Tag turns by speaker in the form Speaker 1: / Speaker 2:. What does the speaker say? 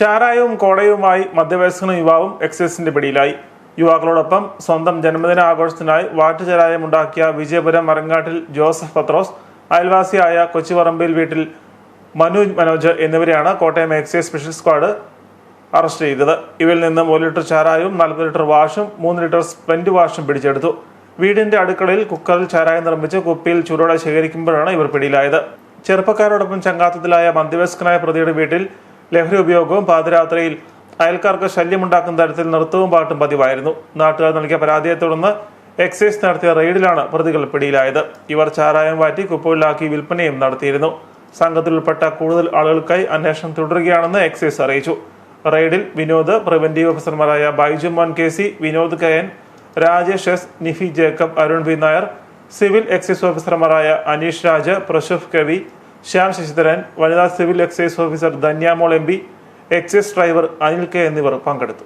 Speaker 1: ചാരായവും കോടയുമായി മധ്യവയസ്കനും യുവാവും എക്സൈസിന്റെ പിടിയിലായി. യുവാക്കളോടൊപ്പം സ്വന്തം ജന്മദിന ആഘോഷത്തിനായി വാറ്റുചരായം ഉണ്ടാക്കിയ വിജയപുരം മരങ്ങാട്ടിൽ ജോസഫ് പത്രോസ് അയൽവാസിയായ കൊച്ചുപറമ്പിൽ വീട്ടിൽ മനോജ് മനോജ് എന്നിവരെയാണ് Kottayam excise special squad arrest ചെയ്തത്. ഇവരിൽ നിന്ന് ഒരു ലിറ്റർ ചാരായവും നാൽപ്പത് ലിറ്റർ വാഷും മൂന്ന് ലിറ്റർ സ്പെൻഡ് വാഷും പിടിച്ചെടുത്തു. വീടിന്റെ അടുക്കളയിൽ കുക്കറിൽ ചാരായം നിർമ്മിച്ച് കുപ്പിയിൽ ചൂടോടെ ശേഖരിക്കുമ്പോഴാണ് ഇവർ പിടിയിലായത്. ചെറുപ്പക്കാരോടൊപ്പം ചങ്ങാത്തത്തിലായ മധ്യവയസ്കനായ പ്രതിയുടെ വീട്ടിൽ ലഹരി ഉപയോഗവും പാതിരാത്രിയിൽ അയൽക്കാർക്ക് ശല്യമുണ്ടാക്കുന്ന തരത്തിൽ നൃത്തവും പാട്ടും പതിവായിരുന്നു. നാട്ടുകാർ നൽകിയ പരാതിയെ തുടർന്ന് എക്സൈസ് നടത്തിയ റെയ്ഡിലാണ് പ്രതികൾ പിടിയിലായത്. ഇവർ ചാരായം വാറ്റി കുപ്പുകളിലാക്കി വിൽപ്പനയും നടത്തിയിരുന്നു. സംഘത്തിൽ ഉൾപ്പെട്ട കൂടുതൽ ആളുകൾക്കായി അന്വേഷണം തുടരുകയാണെന്ന് എക്സൈസ് അറിയിച്ചു. റെയ്ഡിൽ വിനോദ് പ്രിവന്റീവ് ഓഫീസർമാരായ ബൈജു മോൻ കെ സി വിനോദ് കയൻ Rajesh S Nifi Jacob Arun V Nair civil excise ഓഫീസർമാരായ അനീഷ് രാജ് പ്രശുഫ് കവി ശ്യാം ശശിധരൻ വനിതാ civil excise officer Dhanyamol M excise driver Anil K എന്നിവർ പങ്കെടുത്തു.